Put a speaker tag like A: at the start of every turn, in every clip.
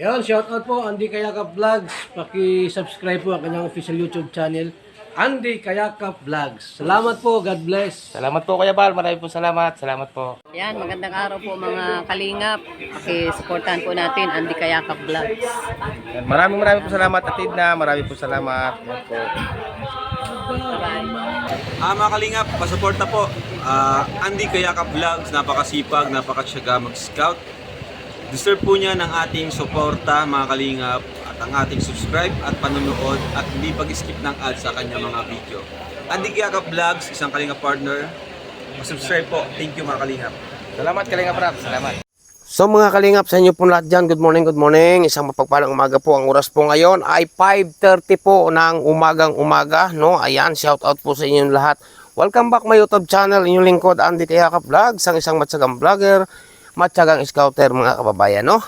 A: Yan, shoutout po Andy Kayakap Vlogs. Paki-subscribe po ang kanyang official YouTube channel, Andy Kayakap Vlogs. Salamat po, God bless.
B: Salamat po Kuya Bal, marami po salamat. Salamat po.
C: Yan, magandang araw po mga kalingap. Pakisuportahan po natin Andy Kayakap Vlogs.
B: Yan, Maraming maraming po salamat Atid na, maraming po salamat. Yan po.
D: Ah, mga kalingap, pasuporta po. Ah, Andy Kayaka Vlogs, napakasipag, napakasyaga mag-scout. Deserve po niya ng ating suporta, mga kalingap, at ang ating subscribe at panonood at hindi pag-skip ng ads sa kanya mga video. Andy Kayaka Vlogs, isang kalingap partner. Subscribe po. Thank you mga kalingap.
B: Salamat Kalinga Prab, salamat.
E: So mga kalingap sa inyo po lahat dyan, good morning, good morning. Isang mapagpalang umaga po. Ang oras po ngayon ay 5.30 po ng umagang umaga. No? Ayan, shout out po sa inyong lahat. Welcome back my YouTube channel, inyong lingkod Andy Kayakap Vlogs, ang isang matsagang vlogger, matsagang scouter mga kababayan. No?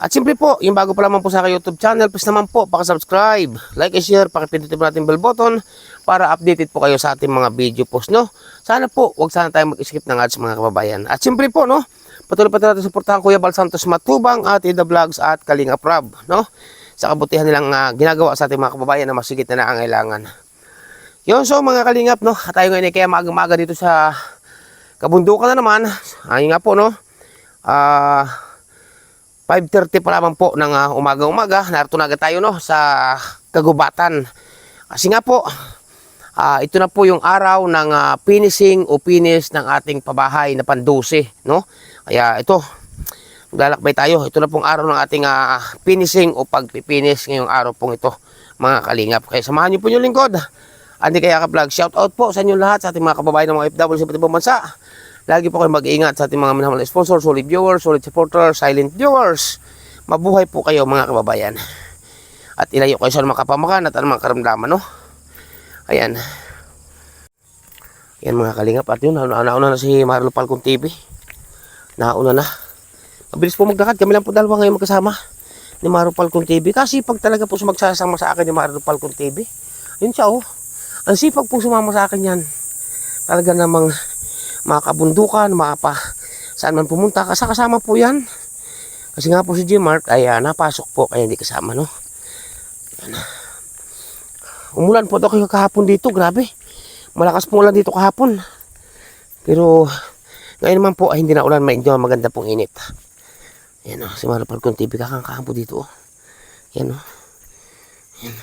E: At simple po, yung bago pa lamang po sa aking YouTube channel, please naman po, pakasubscribe, like and share, pakipindutin po natin bell button para updated po kayo sa ating mga video post, no? Sana po, wag sana tayo mag-skip ng ads mga kababayan. At simple po, no? Patuloy pa natin suportahan Kuya Bal Santos Matubang at Ida Vlogs at Kalinga Prab, no? Sa kabutihan nilang ah, ginagawa sa ating mga kababayan na masigit na nangangailangan. Yun, so mga kalingap, no? Tayo ngayon ay kaya maaga-maga dito sa kabundukan na naman. Ayun nga po, no? Ah... 5.30 pa lamang po ng ah, umaga-umaga. Narito na agad tayo no, sa kagubatan. Kasi nga po, ah, ito na po yung araw ng ah, finishing o finish ng ating pabahay na pandusi. No? Kaya ito, maglalakbay tayo. Ito na pong araw ng ating ah, finishing o pagpipinish ngayong araw pong ito mga kalingap. Kaya samahan niyo po yung lingkod. Andi kaya ka vlog. Shout out po sa inyo lahat sa ating mga kababayan ng mga FW sa ibang bansa. Lagi po kayo mag-iingat sa ating mga minamahal na sponsor, solid viewers, solid supporters, silent viewers. Mabuhay po kayo mga kababayan. At ilayo kayo sa mga kapamakan at anumang karamdaman, no? Ayan. Yan mga kalingap. At yun, nauna, na si Marlo Falcon TV. Nauna na. Mabilis po magdakad. Kami lang po dalawa ngayon magkasama ni Marlo Falcon TV. Kasi pag talaga po sumagsasama sa akin ni Marlo Falcon TV, yun siya oh. Ang sipag po sumama sa akin yan. Talaga namang mga kabundukan, mga pa saan man pumunta. Kasi kasama po yan. Kasi nga po si Jim Mark ay ah, napasok po kaya hindi kasama no. Yan. Umulan po kayo kahapon dito, grabe. Malakas po ulan dito kahapon. Pero ngayon naman po ay hindi na ulan, medyo maganda pong init. Yan o, si Mara Falcon TV kakangkahan po dito o. Yan o. Yan.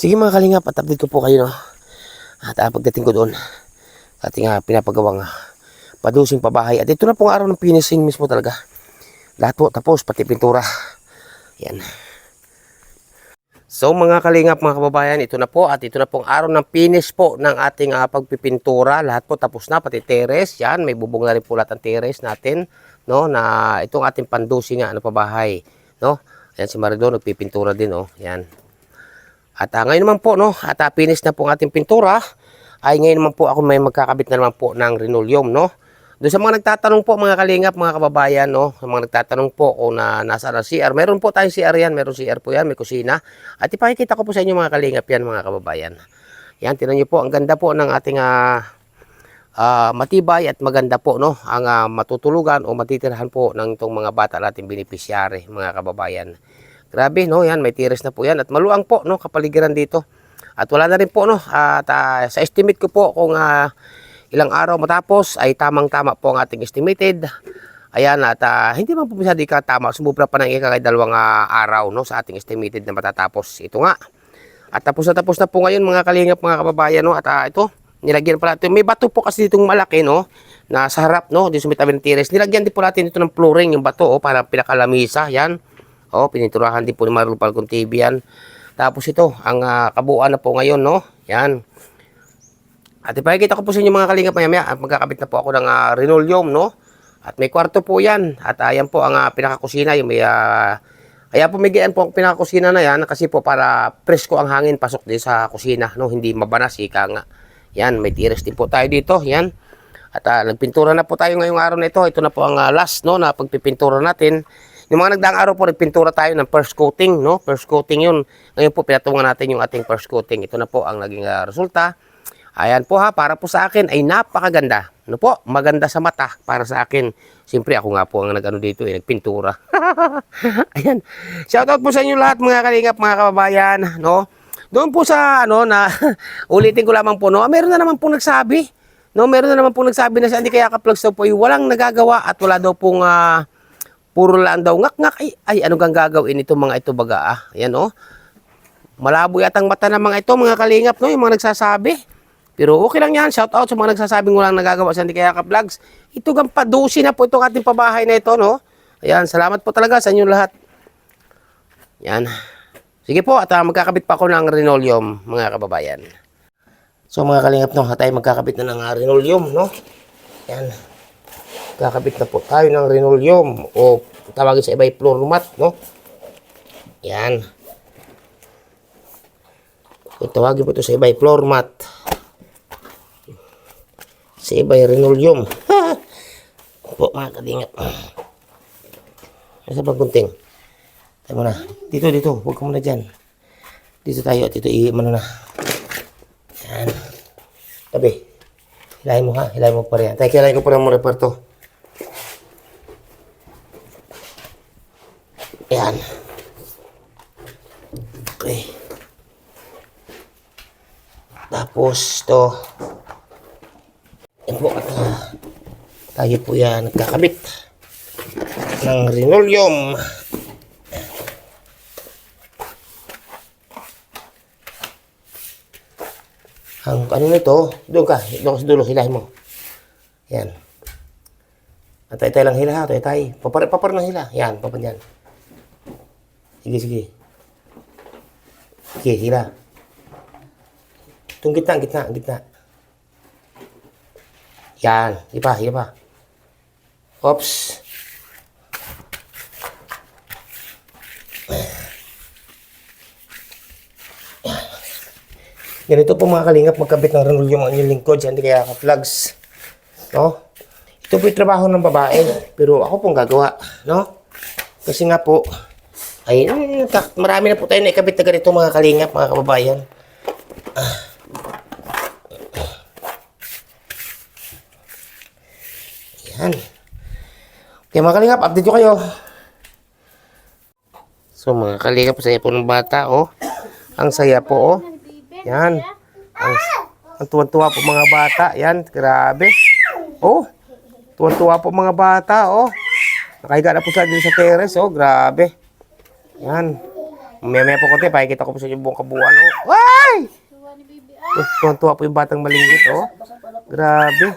E: Sige mga kalingap, at update po kayo no. At ah, pagdating ko doon, ating ah, pinapagawang ah, padusing pabahay. At ito na pong araw ng finishing mismo talaga. Lahat po tapos, pati pintura. Yan. So mga kalingap mga kababayan, ito na po at ito na pong araw ng finish po ng ating ah, pagpipintura. Lahat po tapos na, pati teres. Yan, may bubong na rin po lahat ng teres natin. No, na itong ating pandusi nga, ano pabahay. No, yan si Marido, nagpipintura din. Oh, yan. At ah, ngayon naman po, no, at ah, finish na po ang ating pintura, ay ngayon naman po ako may magkakabit na naman po ng linoleum, no. Doon sa mga nagtatanong po, mga kalingap, mga kababayan, no, sa mga nagtatanong po kung na, nasa ang CR, meron po tayong CR yan, meron CR po yan, may kusina. At ipakikita ko po sa inyo mga kalingap yan, mga kababayan. Yan, tinan nyo po, ang ganda po ng ating ah, ah, matibay at maganda po, no, ang ah, matutulugan o matitirahan po ng itong mga bata nating beneficiary, mga kababayan. Grabe, no? Yan, may tires na po yan. At maluang po, no? Kapaligiran dito. At wala na rin po, no? At ah, sa estimate ko po, kung ah, ilang araw matapos, ay tamang-tama po ang ating estimated. Ayan, at ah, hindi man po masyado ikatama. Sumubra pa ng ikakay dalawang ah, araw, no? Sa ating estimated na matatapos. Ito nga. At tapos na tapos na po ngayon, mga kalingap, mga kababayan, no? At ah, ito, nilagyan pala ito. May bato po kasi ditong malaki, no? Na sa harap, no? Dito sa may tabi ng tires. Nilagyan din po natin ito ng flooring, yung bato, oh, para pinakalamisa. Yan. Oh, pininturahan din po ni Marlo Falcon TV yan. Tapos ito, ang ah, kabuuan na po ngayon, no? Yan. At ipakikita ko po sa inyo mga kalingap maya at magkakabit na po ako ng uh, linoleum, no? At may kwarto po yan. At ayan po ang ah, pinakakusina, yung may... ah, kaya pumigian po ang pinakakusina na yan kasi po para presko ang hangin pasok din sa kusina, no? Hindi mabanas, ika nga. Yan, may tires din po tayo dito, yan. At ah, nagpintura na po tayo ngayong araw na ito. Ito na po ang ah, last, no, na pagpipintura natin. Yung mga nagdaang araw po, nagpintura tayo ng first coating, no? First coating yun. Ngayon po, pinatungan natin yung ating first coating. Ito na po ang naging ah, resulta. Ayan po ha, para po sa akin ay napakaganda. Ano po? Maganda sa mata para sa akin. Siyempre ako nga po ang nag-ano dito eh, nagpintura. Ayan. Shoutout po sa inyo lahat mga kalingap, mga kababayan, no? Doon po sa ano na ulitin ko lamang po no, ah, meron na naman po nagsabi. No, meron na naman po nagsabi na sa hindi kaya ka-plugs daw po ay walang nagagawa at wala daw pong ah, puro lang daw ngak-ngak ay, ay ano gang gagawin ito mga ito baga ah. Ayan oh. Malabo yatang mata ng mga ito mga kalingap no, yung mga nagsasabi. Pero okay lang yan. Shout out sa mga nagsasabing walang nagagawa sa hindi kaya ka-vlogs. Ito gang padusi na po itong ating pabahay na ito, no? Ayan, salamat po talaga sa inyo lahat. Yan. Sige po, at ah, magkakabit pa ako ng linoleum, mga kababayan. So mga kalingap, no, tayo magkakabit na ng ah, linoleum, no? Yan. Magkakabit na po tayo ng linoleum o tawagin sa iba ay floor mat, no? Yan. Kung tawagin po ito sa iba ay floor mat. Sa iba ay linoleum. po mga kalingap. Nasa pagkunting. Tayo muna. Dito, dito. Huwag ka muna dyan. Dito tayo at dito i ano na. Yan. Tabi. Hilahin mo ha. Hilahin mo pa rin. Tayo hilahin ko pa rin mo reparto. Yan. Okay. Tapos to. Yan po. Ah, tayo po yan nagkakabit ng linoleum. Ang ano nito, doon ka, doon sa dulo, hilahin mo. Yan. Atay-tay lang hila ha, atay-tay. Papar, papar ng hila. Yan, papar yan. Sige, sige. Sige, hila. Itong gitna, gitna, gitna. Yan, iba, iba. Oops. Ganito po mga kalingap, magkabit ng ranulyo ang inyong lingkod, hindi kaya ka-plugs. No? Ito po yung trabaho ng babae, pero ako pong gagawa. No? Kasi nga po, ay, tak- marami na po tayo na ikabit na ganito mga kalingap, mga kababayan. Ah. Yan. Okay mga kalingap, update ko kayo. So mga kalingap, saya po ng bata, oh. Ang saya po, oh. Yan. Ang, ang tuwan-tuwa po mga bata. Yan, grabe. Oh, tuwan-tuwa po mga bata, oh. Nakahiga na po sa dito sa terrace, oh, grabe. Yan. Mamaya-maya po konti, pakikita ko po sa inyo buong kabuuan, oh. Ay! Oh, tuwan-tuwa po yung batang malingit, oh. Grabe.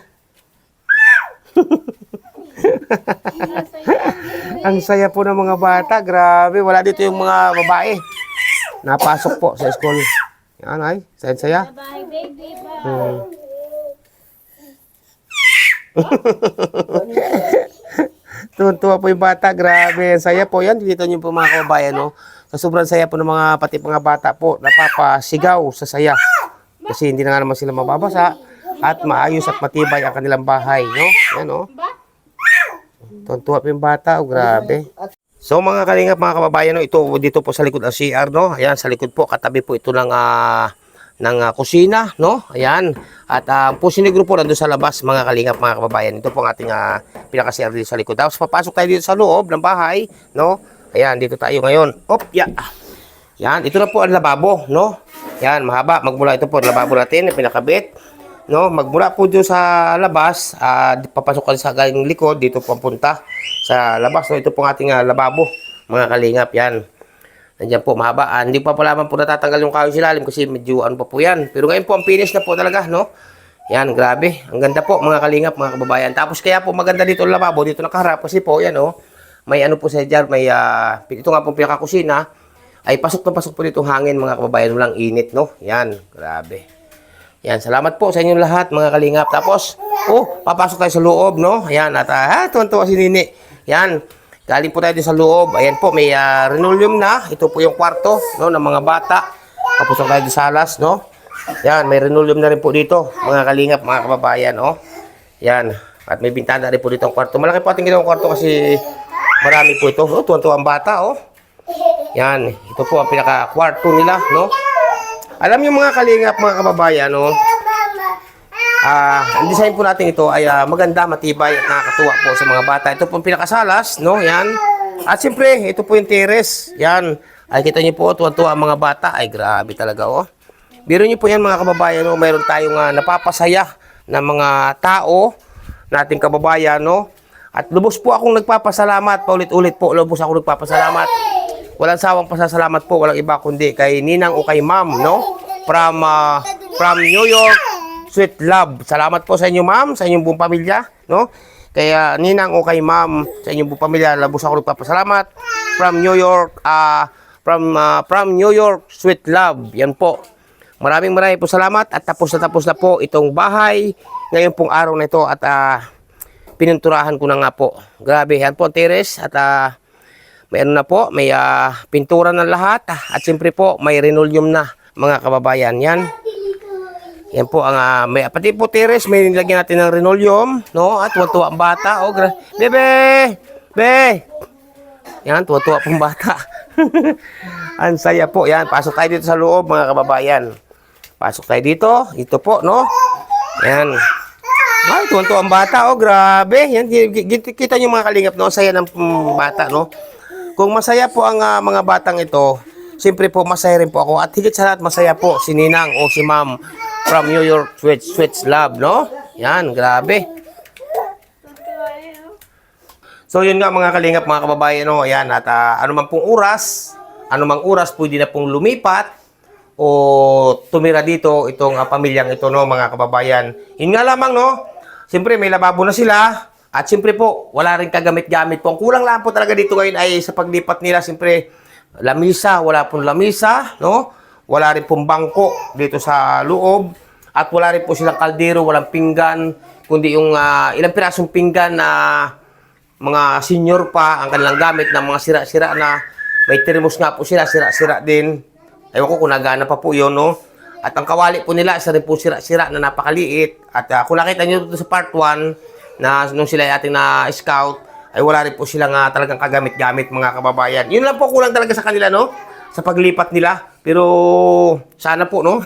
E: Ang saya po ng mga bata, grabe. Wala dito yung mga babae. Napasok po sa school. Yan ay, saya saya.
F: Bye, baby. Bye.
E: Hmm. Tuwan-tuwa po yung bata, grabe. Saya po yan. Dito niyo po mga kababayan, no? Sa sobrang saya po ng mga, pati mga bata po, napapasigaw sa saya. Kasi hindi na nga naman sila mababasa at maayos at matibay ang kanilang bahay, no? Yan, no? Tuwan-tuwa po yung bata, oh, grabe. So mga kalingap, mga kababayan, no, ito dito po sa likod ng CR, no? Ayan, sa likod po, katabi po ito ng ah, ng ah, kusina, no? Ayan. At uh, po sinigro po nandun sa labas, mga kalingap, mga kababayan. Ito po ang ating uh, pinaka-CR dito sa likod. Tapos papasok tayo dito sa loob ng bahay, no? Ayan, dito tayo ngayon. Op, ya. Yan, ito na po ang lababo, no? Yan, mahaba. Magmula ito po ang lababo natin, na pinakabit. No, magmula po doon sa labas, ah, papasok sa galing likod, dito po ang punta sa labas. No, ito po ang ating ah, lababo, mga kalingap, yan. Nandiyan po, mahaba. Ah, hindi pa pala man po natatanggal yung kahoy silalim kasi medyo ano pa po yan. Pero ngayon po, ang finish na po talaga, no? Yan, grabe. Ang ganda po, mga kalingap, mga kababayan. Tapos kaya po maganda dito ang lababo, dito nakaharap kasi po, yan, oh. May ano po sa jar, may, ah, ito nga po pinakakusina. Ay, pasok na pasok po dito hangin, mga kababayan. Walang init, no? Yan, grabe. Yan, salamat po sa inyong lahat, mga kalingap. Tapos, oh, papasok tayo sa loob, no? Ayan, at ah, tuwan-tuwa si Nini. Yan, galing po tayo sa loob. Ayan po, may uh, linoleum na. Ito po yung kwarto, no, ng mga bata. Papasok tayo din sa alas, no? Yan, may linoleum na rin po dito, mga kalingap, mga kababayan, oh. Yan, at may bintana rin po dito ang kwarto. Malaki po ating ginawang kwarto kasi marami po ito. Oh, tuwan-tuwa ang bata, oh. Yan, ito po ang pinaka-kwarto nila, no? Alam niyo mga kalingap, mga kababayan, no? Ah, ang design po natin ito ay ah, maganda, matibay at nakakatuwa po sa mga bata. Ito po ang pinakasalas, no? Yan. At siyempre, ito po yung terrace. Yan. Ay, kita niyo po, tuwa-tuwa ang mga bata. Ay, grabe talaga, oh. Biro niyo po yan, mga kababayan, no? Mayroon tayong ah, napapasaya na mga tao, nating kababayan, no? At lubos po akong nagpapasalamat, paulit-ulit po, lubos ako nagpapasalamat. Walang sawang pasasalamat po, walang iba kundi kay Ninang o kay Ma'am, no? From, ah, from New York, Sweet Love. Salamat po sa inyo, Ma'am, sa inyong buong pamilya, no? Kaya Ninang o kay Ma'am, sa inyong buong pamilya, lubos ako nagpapasalamat. From New York, ah, from, ah, from New York, Sweet Love. Yan po. Maraming maraming po salamat at tapos na tapos na po itong bahay ngayon pong araw na ito at ah, pininturahan ko na nga po. Grabe, yan po terrace at ah, may ano na po, may ah, pintura na lahat ah, at siyempre po may linoleum na mga kababayan. Yan. Yan po ang ah, may pati po terrace may nilagyan natin ng linoleum, no? At tuwa-tuwa ang bata. Oh, gra- Bebe! Be! Yan, tuwa-tuwa pong bata. ang saya po. Yan, pasok tayo dito sa loob mga kababayan. Pasok tayo dito. Ito po, no? Yan. Ay, tuwan-tuwa ang bata, oh, grabe. Yan, kita niyo mga kalingap, no? Saya ng mm, bata, no? Kung masaya po ang ah, mga batang ito, siyempre po masaya rin po ako. At higit sa lahat, masaya po si Ninang o si Ma'am from New York Sweet Sweet Love, no? Yan, grabe. So yun nga mga kalingap, mga kababayan, no? Ayan, at ah, ano man pong oras, ano mang oras pwede na pong lumipat o tumira dito itong ah, pamilyang ito, no, mga kababayan. Yun nga lamang, no? Siyempre, may lababo na sila. At siyempre po, wala rin kagamit-gamit po. Ang kulang lang po talaga dito ngayon ay sa paglipat nila, siyempre, lamisa, wala pong lamisa, no? Wala rin pong bangko dito sa loob. At wala rin po silang kaldero, walang pinggan, kundi yung ah, ilang pirasong pinggan na mga senior pa ang kanilang gamit ng mga sira-sira na may termos nga po sila, sira-sira din. Ewan ko kung nagana pa po yun, no? At ang kawali po nila, isa rin po sira-sira na napakaliit. At ah, kung nakita nyo sa part 1, na nung sila ating na-scout, ay wala rin po silang ah, talagang kagamit-gamit mga kababayan. Yun lang po kulang talaga sa kanila, no? Sa paglipat nila. Pero sana po, no?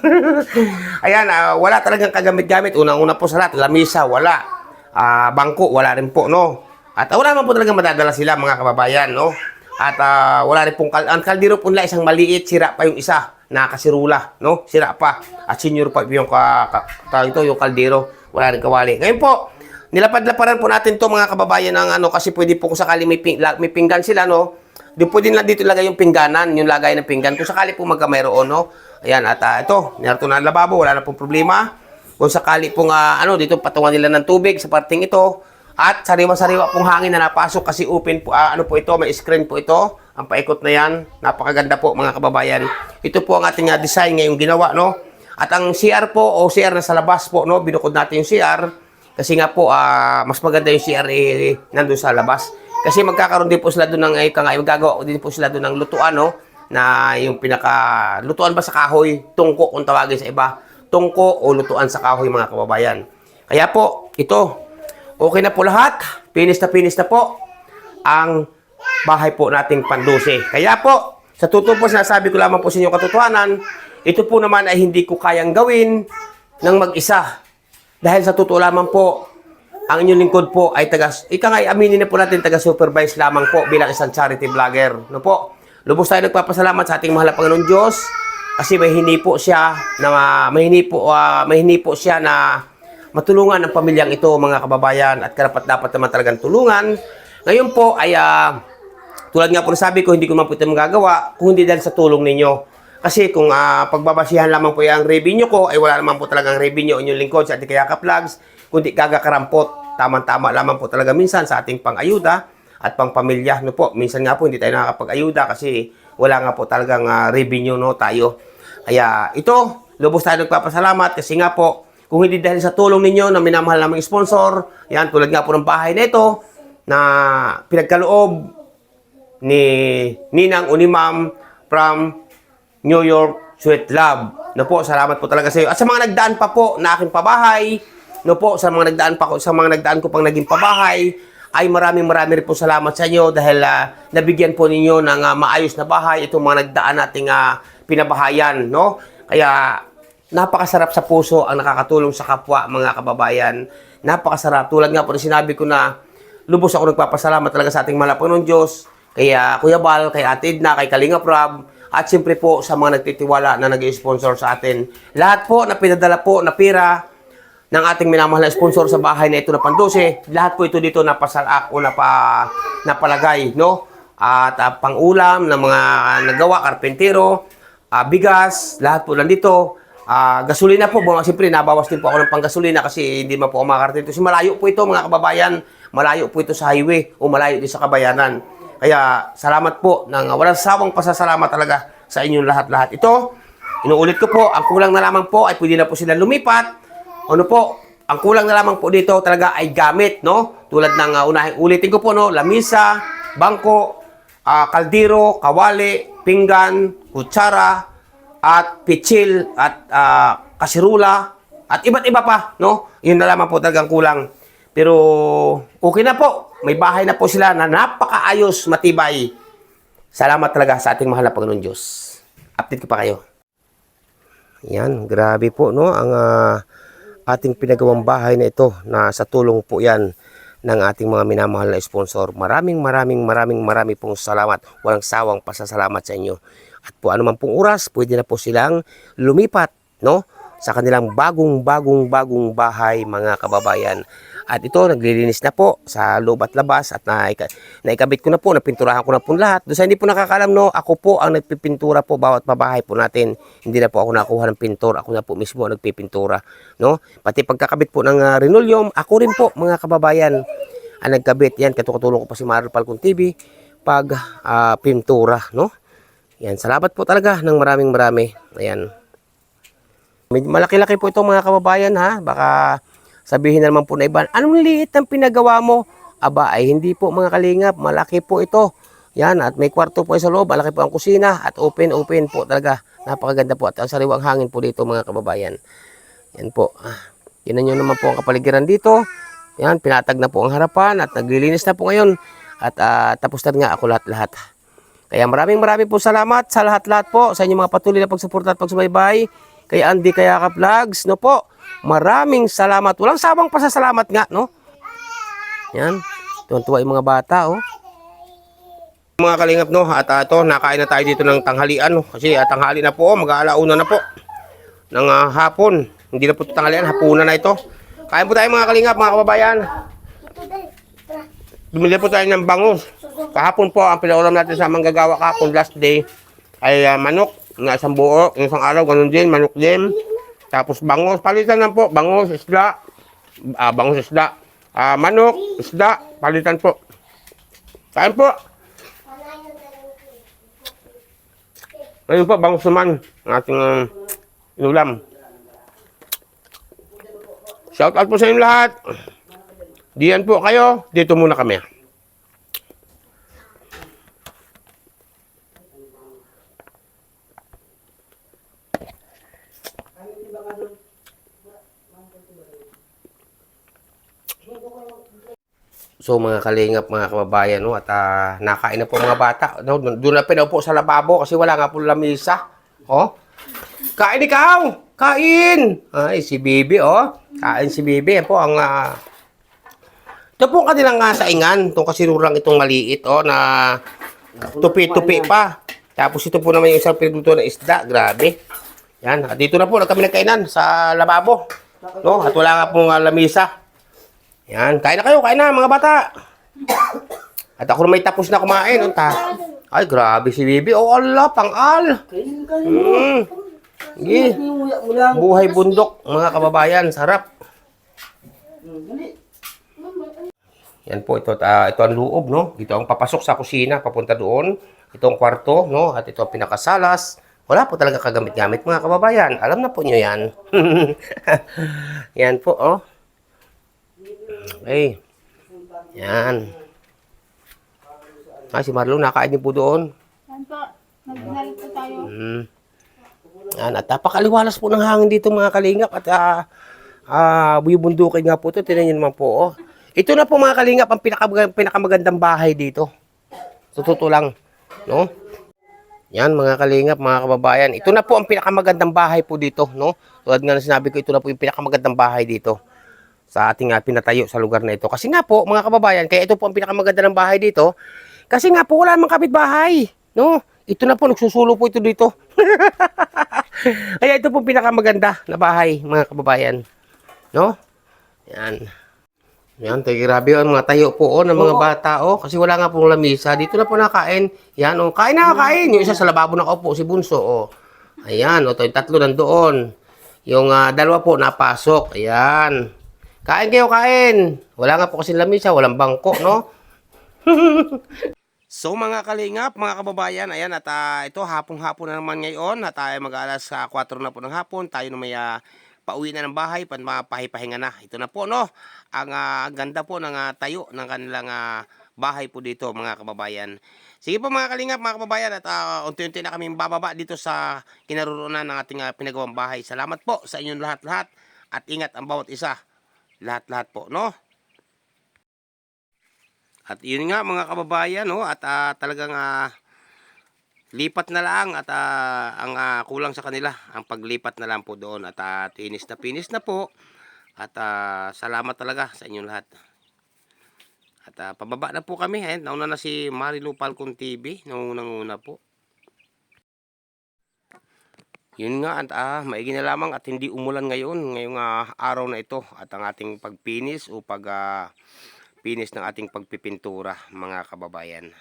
E: Ayan, ah, wala talagang kagamit-gamit. Unang-una po sa lahat, lamisa, wala. Ah, bangko, wala rin po, no? At ah, wala naman po talaga madadala sila mga kababayan, no? At ah, wala rin pong, kal- ang kaldero po nila isang maliit, sira pa yung isa, nakasirula, no? Sira pa. At senior pa yung, ka, ka, ito, yung kaldero, wala rin kawali. Ngayon po, nilapad-laparan po natin to mga kababayan ng ano, kasi pwede po kung sakali may, ping, may pinggan sila, no? Di pwede lang dito lagay yung pingganan, yung lagay ng pinggan. Kung sakali po magka mayroon, no? Ayan, at ah, ito, narito na ang lababo, wala na pong problema. Kung sakali pong, ah, ano, dito patungan nila ng tubig sa parting ito. At sariwa-sariwa pong hangin na napasok kasi open po, ah, ano po ito, may screen po ito. Ang paikot na yan. Napakaganda po mga kababayan. Ito po ang ating ah, design ngayong ginawa, no? At ang CR po, o CR na sa labas po, no? Binukod natin yung CR. Kasi nga po, ah, mas maganda yung CR eh, nandun sa labas. Kasi magkakaroon din po sila doon ng, eh, kangay, magagawa din po sila doon ng lutuan, no? Na yung pinaka, lutuan ba sa kahoy? Tungko kung tawagin sa iba. Tungko o lutuan sa kahoy mga kababayan. Kaya po, ito, okay na po lahat. Finish na finish na po ang bahay po nating panduse. Kaya po, sa totoo po sinasabi ko lamang po sa inyo katotohanan, ito po naman ay hindi ko kayang gawin ng mag-isa. Dahil sa totoo lamang po, ang inyong lingkod po ay taga, ika nga aminin na po natin taga-supervise lamang po bilang isang charity vlogger. No po? Lubos tayo nagpapasalamat sa ating mahal na Panginoon Diyos kasi may hini po siya na may hini po, ah, may hini po siya na matulungan ang pamilyang ito mga kababayan at karapat dapat naman talagang tulungan. Ngayon po ay ah, tulad nga po sabi ko, hindi ko man po ito magagawa kung hindi dahil sa tulong ninyo. Kasi kung ah, pagbabasihan lamang po yung revenue ko, ay wala naman po talagang revenue inyong lingkod sa ating Kayaka Vlogs, kundi gagakarampot. Tama-tama lamang po talaga minsan sa ating pang-ayuda at pang-pamilya. No po, minsan nga po hindi tayo nakakapag-ayuda kasi wala nga po talagang ah, revenue no, tayo. Kaya ito, lubos tayo nagpapasalamat kasi nga po, kung hindi dahil sa tulong ninyo na minamahal naming sponsor, yan, tulad nga po ng bahay na ito, na pinagkaloob ni Ninang o ni Ma'am from New York Sweet Love. No po, salamat po talaga sa iyo. At sa mga nagdaan pa po na aking pabahay, no po, sa mga nagdaan pa ko, sa mga nagdaan ko pang naging pabahay, ay maraming maraming po salamat sa inyo dahil ah, nabigyan po ninyo ng ah, maayos na bahay itong mga nagdaan nating ah, pinabahayan, no? Kaya napakasarap sa puso ang nakakatulong sa kapwa, mga kababayan. Napakasarap. Tulad nga po na sinabi ko na lubos ako nagpapasalamat talaga sa ating malapunong Diyos, kay ah, Kuya Bal, kay Atid na, kay Kalinga Prab, at siyempre po sa mga nagtitiwala na nag sponsor sa atin. Lahat po na pinadala po na pira ng ating minamahal na sponsor sa bahay na ito na Pandose, lahat po ito dito napasalak o napa, napalagay, no? At ah, pang-ulam ng mga nagawa, karpentero, ah, bigas, lahat po nandito. Ah, gasolina po, mga siyempre nabawas din po ako ng panggasolina kasi hindi man po ako makakarating dito. Kasi malayo po ito mga kababayan, malayo po ito sa highway o malayo din sa kabayanan. Kaya salamat po ng walang sawang pasasalamat talaga sa inyong lahat-lahat. Ito, inuulit ko po, ang kulang na lamang po ay pwede na po sila lumipat. Ano po, ang kulang na lamang po dito talaga ay gamit, no? Tulad ng uh, unahing ulitin ko po, no? Lamisa, bangko, ah, kaldero, kawali, pinggan, kutsara, at pitsil, at ah, kasirula, at iba't iba pa, no? Yun na lamang po talagang kulang. Pero okay na po. May bahay na po sila na napakaayos, matibay. Salamat talaga sa ating mahal na Panginoon Diyos. Update ko pa kayo. Yan, grabe po no ang ah, ating pinagawang bahay na ito na sa tulong po yan ng ating mga minamahal na sponsor. Maraming maraming maraming marami pong salamat. Walang sawang pasasalamat sa inyo. At po anuman pong oras, pwede na po silang lumipat no sa kanilang bagong bagong bagong bahay mga kababayan. At ito, naglilinis na po sa loob at labas at naika, naikabit ko na po, napinturahan ko na po lahat. Doon sa hindi po nakakalam, no, ako po ang nagpipintura po bawat pabahay po natin. Hindi na po ako nakuha ng pintor, ako na po mismo ang nagpipintura. No? Pati pagkakabit po ng uh, linoleum, ako rin po mga kababayan ang nagkabit. Yan, katulong ko pa si Maral Falcon TV pag ah, pintura. No? Yan, salamat po talaga ng maraming marami. Ayan. Malaki-laki po ito mga kababayan ha. Baka sabihin na naman po na iba, anong liit ang pinagawa mo? Aba, ay hindi po mga kalingap, malaki po ito. Yan, at may kwarto po sa loob, malaki po ang kusina, at open-open po talaga. Napakaganda po, at ang sariwang hangin po dito mga kababayan. Yan po. Ah, Tinan nyo naman po ang kapaligiran dito. Yan, pinatag na po ang harapan, at naglilinis na po ngayon. At ah, tapos na nga ako lahat-lahat. Kaya maraming maraming po salamat sa lahat-lahat po sa inyong mga patuloy na pagsuporta at pagsubaybay kay Andy Kayaka Vlogs, no po. Maraming salamat. Walang sawang pasasalamat nga, no? Yan. Tuwan-tuwa yung mga bata, oh. Mga kalingap, no? At uh, ito, nakain na tayo dito ng tanghalian, no? Kasi uh, tanghali na po, oh, mag-aalauna na po. Ng ah, hapon. Hindi na po tanghalian, hapunan na ito. Kain po tayo mga kalingap, mga kababayan. Bumili po tayo ng bangus. Kahapon po, ang pinaulam natin sa manggagawa kahapon last day ay ah, manok na isang buo, isang araw, ganun din, manok din. Tapos bangus, palitan lang po, bangus, isda, ah, bangus, isda, ah, manok, isda, palitan po. Kain po. Ayun po, bangus naman, ang ating um, inulam. Shout out po sa inyo lahat. Diyan po kayo, dito muna kami. So mga kalingap, mga kababayan, no, at ah, nakain na po mga bata. No, doon na pinaupo sa lababo kasi wala nga po lamisa. Oh. Kain ikaw! Kain! Ay, si Bibi, oh. Kain si Bibi. Yan po ang... ah, ito po ang kanilang uh, saingan. Itong kasirurang itong maliit, oh, na tupi-tupi pa. Tapos ito po naman yung isang pinagluto na isda. Grabe. Yan. Dito na po, na kami nagkainan sa lababo. No? At wala nga pong uh, lamisa. Yan, kain na kayo, kain na mga bata. At ako may tapos na kumain. Unta. Ay, grabe si Bibi. Oh, Allah, pang-al. Mm. Buhay bundok, mga kababayan. Sarap. Yan po, ito, ah, ito ang loob, no? Dito ang papasok sa kusina, papunta doon. Ito ang kwarto, no? At ito ang pinakasalas. Wala po talaga kagamit-gamit, mga kababayan. Alam na po nyo yan. yan po, oh. Okay. Yan. Ah, si Marlon, nakain din po doon.
F: Yan po. Nagdinal po tayo.
E: Mm. Yan, at napakaliwalas po ng hangin dito mga kalingap at ah ah bubundukin nga po ito. Tingnan niyo naman po. Oh. Ito na po mga kalingap ang pinaka, pinakamagandang bahay dito. Sa totoo lang. No? Yan mga kalingap, mga kababayan. Ito na po ang pinakamagandang bahay po dito, no? Tulad nga na sinabi ko, ito na po yung pinakamagandang bahay dito sa ating uh, pinatayo sa lugar na ito. Kasi nga po, mga kababayan, kaya ito po ang pinakamaganda ng bahay dito. Kasi nga po, wala namang kapitbahay, no? Ito na po, nagsusulo po ito dito. kaya ito po ang pinakamaganda na bahay, mga kababayan. No? Yan. Yan, tayo grabe ang mga tayo po oh, ng mga bata oh, kasi wala nga pong lamisa. Dito na po nakain. Yan oh, kain na kain. Yung isa sa lababo nakaupo si Bunso oh. Ayan, oh, yung tatlo nandoon. Yung ah, dalawa po napasok. Ayan. Kain kayo, kain. Wala nga po kasi lamisa, walang bangko, no? So mga kalingap, mga kababayan, ayan at ah, ito hapong-hapon na naman ngayon at tayo mag-alas sa 4 na po ng hapon, tayo na may ah, pauwi na ng bahay, pan mapahipahinga na. Ito na po no, ang ah, ganda po ng ah, tayo ng kanilang ah, bahay po dito mga kababayan. Sige po mga kalingap, mga kababayan at ah, unti-unti na kami bababa dito sa kinaroroonan ng ating ah, pinagawang bahay. Salamat po sa inyong lahat-lahat at ingat ang bawat isa. Lahat-lahat po, no? At yun nga mga kababayan, no? At ah, talagang ah, lipat na lang at ah, ang ah, kulang sa kanila ang paglipat na lang po doon at ah, pinis na pinis na po. At ah, salamat talaga sa inyong lahat. At ah, pababa na po kami. Eh. Nauna na si Marilu Falcon TV. Naunang-una po. Yun nga at ah, maigi na lamang at hindi umulan ngayon. Ngayong ah, araw na ito at ang ating pagpinis o pag ah, pinis ng ating pagpipintura mga kababayan.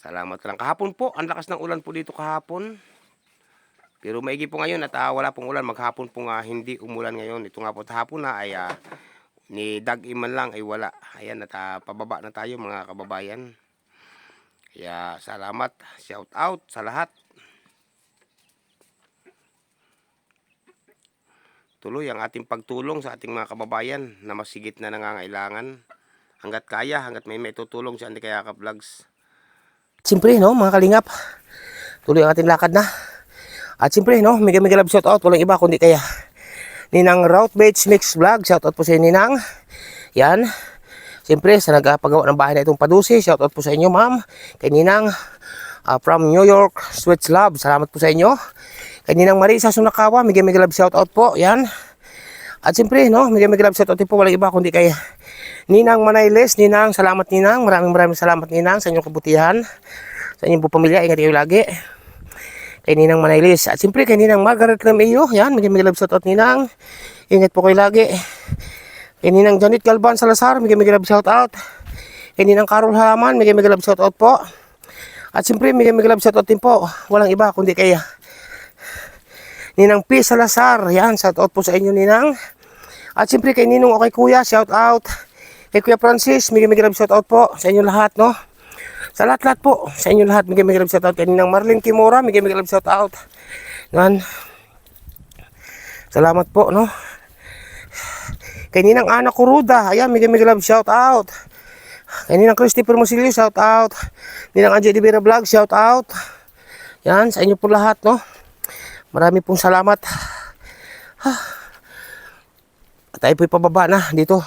E: Salamat lang. Kahapon po, ang lakas ng ulan po dito kahapon. Pero maigi po ngayon at ah, wala pong ulan. Maghapon po nga hindi umulan ngayon. Ito nga po hapon na ay ah, ni Dag Iman lang ay wala. Ayan at ah, pababa na tayo mga kababayan. Kaya salamat. Shout out sa lahat. Tuloy ang ating pagtulong sa ating mga kababayan na masigit na nangangailangan. Hanggat kaya, hanggat may may tutulong sa Andi Kayaka Vlogs. Siyempre, no, mga kalingap. Tuloy ang ating lakad na. At siyempre, no, mega mega love shout out. Walang iba kundi kaya. Ninang Route Beach Mix Vlog. Shout out po sa inyo, Ninang. Yan. Siyempre, sa nagpagawa ng bahay na itong padusi. Shout out po sa inyo, ma'am. Kay Ninang ah, from New York, Sweets Love. Salamat po sa inyo. Kay Ninang Marisa Sunakawa. Mega mega love shout out po. Yan. At siyempre, no, mega mega love shout out po. Walang iba kundi kaya. Ninang Manayles, Ninang, salamat Ninang. Maraming maraming salamat Ninang sa inyong kabutihan. Sa inyong po pamilya, ingat kayo lagi. Kay Ninang Manayles. At siyempre kay Ninang Margaret Lameo. Yan, may may love shout out Ninang. Ingat po kayo lagi. Kay Ninang Janet Galban Salazar, may may love shout out. Kay Ninang Carol Halaman, may may love shout out po. At siyempre may may love shout out din po. Walang iba kundi kaya. Ninang P. Salazar, yan, shout out po sa inyo Ninang. At siyempre kay Ninong o kay Kuya, shout out. Kay Kuya Francis, mega mega love shout out po sa inyo lahat, no? Sa lahat-lahat po, sa inyo lahat, mega mega love shout out. Kay Ninang Marlene Kimura, mega mega love shout out. Yan. Salamat po, no? Kay Ninang Ana Kuruda, ayan, mega mega love shout out. Kay Ninang Christopher Musilio, shout out. Ninang Anjo Divera Vlog, shout out. Yan, sa inyo po lahat, no? Marami pong salamat. At tayo po'y pababa na dito.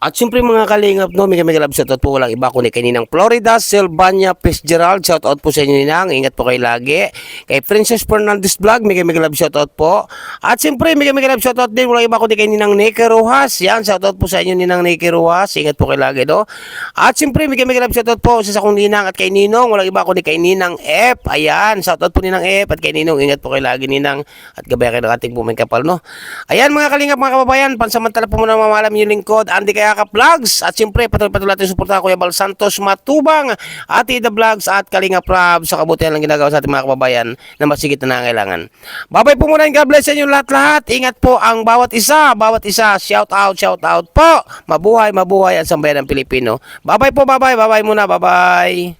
E: At siyempre mga kalingap, no, mega mega love shoutout po walang iba kundi kay Ninang Florida, Silvania Fitzgerald, shoutout po sa inyo Ninang, ingat po kayo lagi. Kay Princess Fernandez Vlog, mega mega love shoutout po. At siyempre mega mega love shoutout din walang iba kundi kay Ninang Nikki Rojas, yan, shoutout po sa inyo Ninang Nikki Rojas, ingat po kayo lagi, no. At siyempre mega mega love shoutout po sa sakong Ninang at kay Ninong, walang iba kundi kay Ninang F, ayan, shoutout po Ninang F at kay Ninong, ingat po kayo lagi Ninang. At gabay ng ating bumay kapal, no. Ayan mga kalingap mga kababayan, pansamantala po muna mamalam yung lingkod, Andy Kayaka Vlogs at siyempre patuloy-patuloy natin suportahan Kuya Bal Santos Matubang at Ida Vlogs at Kalinga Prab sa kabutihan lang ginagawa sa ating mga kababayan na masigit na nangangailangan. Babay po muna and God bless sa inyo lahat-lahat. Ingat po ang bawat isa, bawat isa. Shout out, shout out po. Mabuhay, mabuhay at sambayan ng Pilipino. Babay po, babay, babay muna, babay.